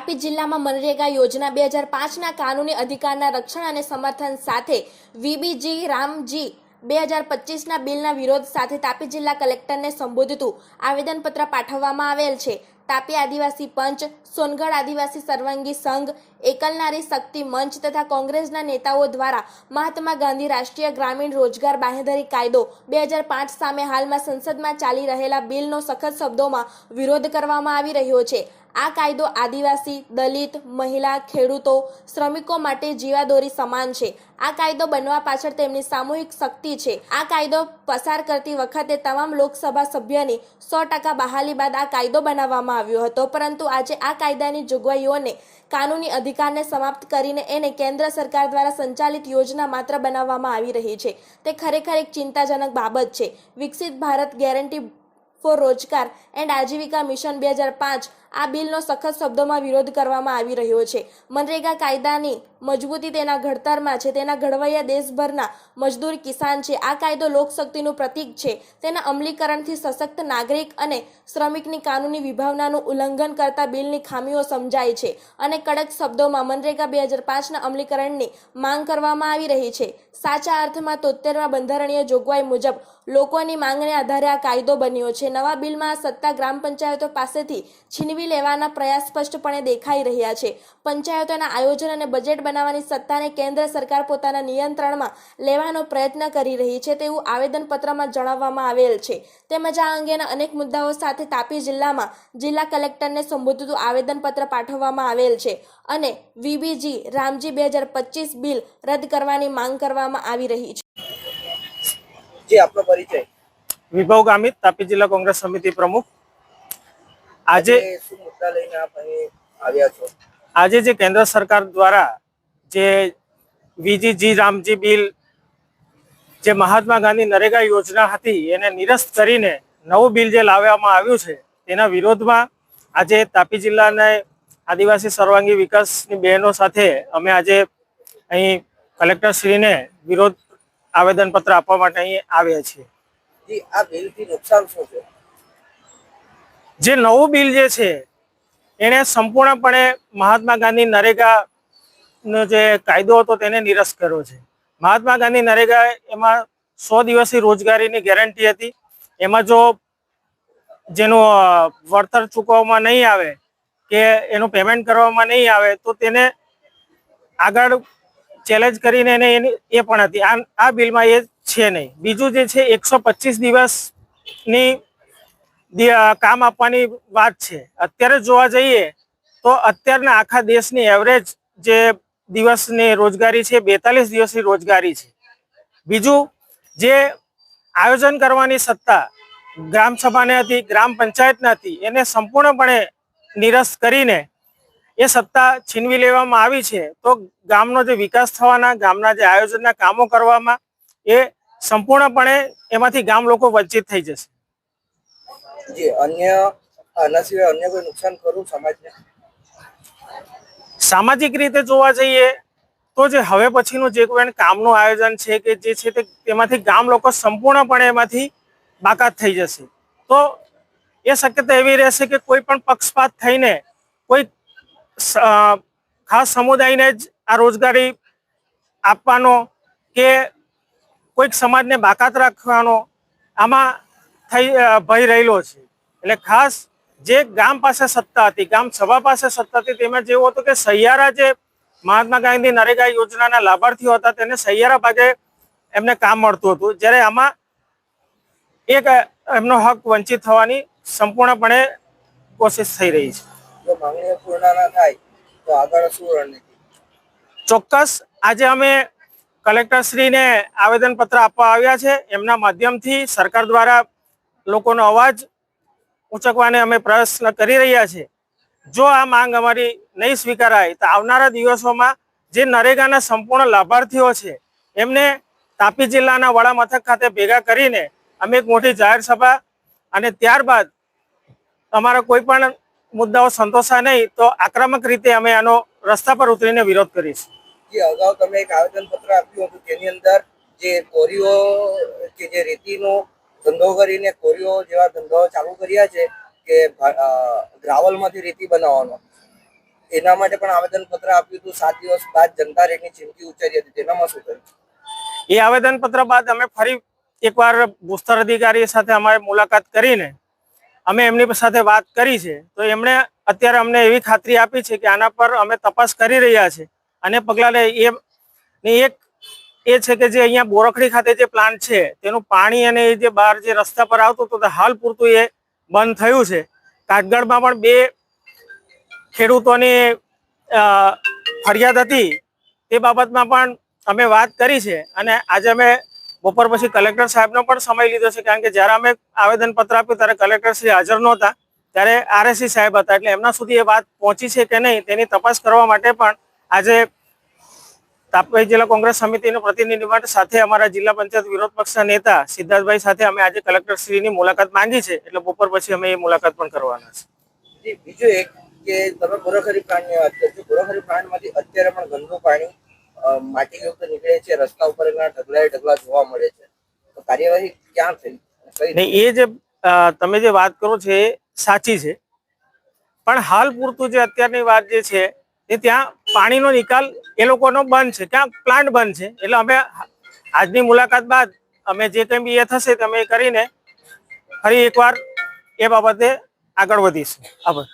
તાપી જિલ્લામાં મનરેગા યોજના બે હજાર પાંચના કાનૂની અધિકારના રક્ષણ અને સમર્થન સાથે વીબીજી રામજી બે હજાર પચીસના બિલના વિરોધ સાથે તાપી જિલ્લા કલેક્ટરને સંબોધતું આવેદનપત્ર પાઠવવામાં આવેલ છે. તાપી આદિવાસી પંચ, સોનગઢ આદિવાસી સર્વાંગી સંઘ, એકલનારી શક્તિ મંચ તથા કોંગ્રેસના નેતાઓ દ્વારા મહાત્મા ગાંધી રાષ્ટ્રીય ગ્રામીણ રોજગાર બાંહેધરી કાયદો બે હજાર પાંચ સામે હાલમાં સંસદમાં ચાલી રહેલા બિલનો સખત શબ્દોમાં વિરોધ કરવામાં આવી રહ્યો છે. આ કાયદો આદિવાસી, દલિત, મહિલા, ખેડૂતો, શ્રમિકો માટે જીવાદોરી સમાન છે. આ કાયદો બનવા પાછળ તેમની સામૂહિક શક્તિ છે. આ કાયદો પસાર કરતી વખતે તમામ લોકસભા સભ્યની સો ટકા બહાલી બાદ આ કાયદો બનાવવામાં આવ્યો હતો. પરંતુ આજે આ કાયદાની જોગવાઈઓને, કાનૂની અધિકારને સમાપ્ત કરીને એને કેન્દ્ર સરકાર દ્વારા સંચાલિત યોજના માત્ર બનાવવામાં આવી રહી છે. તે ખરેખર એક ચિંતાજનક બાબત છે. વિકસિત ભારત ગેરંટી ફોર રોજગાર એન્ડ આજીવિકા મિશન બે હજાર પાંચ આ બિલનો સખત શબ્દોમાં વિરોધ કરવામાં આવી રહ્યો છે. મનરેગા કાયદાની મજબૂતી તેના ઘડતરમાં છે. તેના ઘડવૈયા દેશભરના મજદૂર કિસાન છે. આ કાયદો લોકશક્તિનું પ્રતીક છે. તેના અમલીકરણથી સશક્ત નાગરિક અને શ્રમિકની કાનૂની વિભાવનાનું ઉલ્લંઘન કરતા બિલની ખામીઓ સમજાય છે અને કડક શબ્દોમાં મનરેગા બે હજાર પાંચના અમલીકરણની માંગ કરવામાં આવી રહી છે. સાચા અર્થમાં તોતેરમાં બંધારણીય જોગવાઈ મુજબ લોકોની માંગને આધારે આ કાયદો બન્યો છે. નવા બિલમાં સત્તા ગ્રામ પંચાયતો પાસેથી છીનવી લેવાના પ્રયાસ સ્પષ્ટપણે દેખાઈ રહ્યા છે. પંચાયતોના આયોજન અને બજેટ બનાવવાની સત્તાને કેન્દ્ર સરકાર પોતાના નિયંત્રણમાં લેવાનો પ્રયત્ન કરી રહી છે તેવું આવેદનપત્રમાં જણાવવામાં આવેલ છે. તેમજ આ અંગેના અનેક મુદ્દાઓ સાથે તાપી જિલ્લામાં જિલ્લા કલેક્ટરને સંબોધતું આવેદનપત્ર પાઠવવામાં આવેલ છે અને વીબીજી રામજી બે હજાર પચીસ બિલ રદ કરવાની માંગ કરવામાં આવી રહી છે. જી આપનો પરિચય. વિભવ ગામિત તાપી જિલ્લા કોંગ્રેસ સમિતિ પ્રમુખ. આજે આજે શું મુદ્દા લઈને આપ આવ્યા છો? આજે જે કેન્દ્ર સરકાર દ્વારા જે વીજી જી રામજી બિલ જે મહાત્મા ગાંધી નરેગા યોજના હતી એને નિરસ્ત કરીને નવું બિલ જે લાવવામાં આવ્યું છે તેના વિરોધમાં આજે તાપી જિલ્લાના આદિવાસી સર્વાંગી વિકાસની બહેનો સાથે અમે આજે અહીં કલેક્ટરશ્રીને વિરોધ આવેદનપત્ર આપવા માટે અહીં આવ્યા છીએ. આ બિલથી નુકસાન શું છે? જે નવું બિલ જે છે એણે સંપૂર્ણપણે મહાત્મા ગાંધી નરેગાનો જે કાયદો હતો તેને નિરસ્ત કર્યો છે. મહાત્મા ગાંધી નરેગા એમાં સો દિવસની રોજગારીની ગેરંટી હતી. એમાં જો જેનું વળતર ચૂકવવામાં નહીં આવે કે એનું પેમેન્ટ કરવામાં નહીં આવે તો તેને આગળ ચેલેન્જ કરીને એને એની, એ પણ હતી. આ આ બિલમાં એ છે નહીં. બીજું જે છે, એકસો દિવસની કામ આપવાની વાત છે. અત્યારે જોવા જઈએ તો અત્યારના આખા દેશની એવરેજ જે દિવસની રોજગારી છે બેતાલીસ દિવસની રોજગારી છે. બીજું, જે આયોજન કરવાની સત્તા ગ્રામ સભાને હતી, ગ્રામ પંચાયતને હતી, એને સંપૂર્ણપણે નિરસ્ત કરીને એ સત્તા છીનવી લેવામાં આવી છે. તો ગામનો જે વિકાસ થવાના, ગામના જે આયોજનના કામો કરવામાં એ સંપૂર્ણપણે એમાંથી ગામ લોકો વંચિત થઈ જશે. જી અન્ય આના સિવાય અન્ય કોઈ નુકસાન કરું સમાજને? સામાજિક રીતે જોવા જઈએ તો જે હવે પછીનું જે કોઈ કામનું આયોજન છે કે જે છે તે તેમાંથી ગામ લોકો સંપૂર્ણપણે એમાંથી બાકાત થઈ જશે. તો એ શક્યતા એવી રહેશે કે કોઈ પણ પક્ષપાત થઈને કોઈ ખાસ સમુદાયને જ આ રોજગારી આપવાનો કે કોઈક સમાજને બાકાત રાખવાનો, આમાં થઈ ભય રહેલો છે. એટલે ખાસ જે ગામ પાસે સત્તા હતી ગામ સભા પાસે સત્તા હતી તેમાં જેવું હતું કે સહિયારા જે મહાત્મા ગાંધી નરેગા યોજનાના લાભાર્થીઓ હતા તેને સહિયારા ભાગે એમને કામ મળતું હતું. જ્યારે આમાં એક એમનો હક વંચિત થવાની સંપૂર્ણપણે કોશિશ થઈ રહી છે. જો માંગણીઓ પૂર્ણ ના થાય તો આગળ શું રણનીતિ? ચોક્કસ આજે અમે કલેક્ટરશ્રીને આવેદનપત્ર આપવા આવ્યા છે. એમના માધ્યમથી સરકાર દ્વારા લોકોનો અવાજ ઉંચકવાને અમે પ્રયત્ન કરી રહ્યા છીએ. જો આ માંગ અમારી નહીં સ્વીકારાય, તો આવનારા દિવસોમાં જે નરેગાના સંપૂર્ણ લાભાર્થીઓ છે, એમને તાપી જિલ્લાના વડા મથક ખાતે ભેગા કરીને અમે એક મોટી જાહેર સભા અને ત્યારબાદ અમારા કોઈ પણ મુદ્દાઓ સંતોષા નહીં, તો આક્રમક રીતે અમે આનો રસ્તા પર ઉતરીને વિરોધ કરીશું. અગાઉ તમે એક આવેદન પત્ર આપ્યું હતું તેની અંદર જે કોરીઓ કે જે રેતીનો ધંધો કરીને કોરીઓ જેવા ધંધો ચાલુ કર્યા છે કે ગ્રાવલમાંથી રેતી બનાવવાનો. એના માટે પણ આવેદન પત્ર આપ્યું હતું. સાત દિવસ બાદ જનતા રેટની ચીમકી ઉચ્ચારી હતી. તેનામાં શું કર્યું એ આવેદન પત્ર બાદ અમે ફરી એકવાર ભૂસ્તર અધિકારી સાથે અમારે મુલાકાત કરીને અમે એમની સાથે વાત કરી છે. તો એમણે અત્યારે અમને એવી ખાતરી આપી છે કે આના પર અમે તપાસ કરી રહ્યા છે. અને પગલાં એ એક એ છે કે જે અહીંયા બોરખડી ખાતે જે પ્લાન્ટ છે, તેનું પાણી અને એ જે બહાર જે રસ્તા પર આવતું હતું હાલ પૂરતું એ બંધ થયું છે. કાટગડમાં પણ બે ખેડૂતોની ફરિયાદ હતી. તે બાબતમાં પણ અમે વાત કરી છે અને આજે અમે બપોર પછી કલેક્ટર સાહેબનો પણ સમય લીધો છે, કારણ કે જ્યારે અમે આવેદનપત્ર આપ્યું ત્યારે કલેક્ટર શ્રી હાજર નહોતા. ત્યારે આરએસસી સાહેબ હતા, એટલે એમના સુધી એ વાત પહોંચી છે કે નહીં તેની તપાસ કરવા માટે પણ આજે તાપી જિલ્લા કોંગ્રેસ સમિતિના પ્રતિનિધિ માટે સાથે અમારા જિલ્લા પંચાયત વિરોધ પક્ષના નેતા સિદ્ધાર્થભાઈ સાથે અમે આજે કલેક્ટર શ્રીની મુલાકાત માંગી છે. એટલે બપોર પછી અમે એ મુલાકાત પણ કરવાના છે. બીજું એક કે તમે બોરખરી પ્લાન્ટની વાત કરશો છો. બોરખરી પ્લાન્ટમાંથી અત્યારે પણ ગંદુ પાણી અ, માટીયુક્ત નીકળે છે. રસ્તા ઉપર એના ઢગલાએ ઢગલા જોવા મળે છે. તો કાર્યવાહી ક્યાં થઈ? નહીં એ જે તમે જે વાત કરો છો એ સાચી છે. પણ હાલ પૂરતું જે અત્યારની વાત જે છે એ ત્યાં પાણીનો નિકાલ એ લોકોનો બંધ છે. ત્યાં પ્લાન્ટ બંધ છે? એટલે અમે આજની મુલાકાત બાદ અમે જે કંઈ બી એ થશે, તમે કરીને ફરી એકવાર એ બાબતે આગળ વધીશું. આભાર.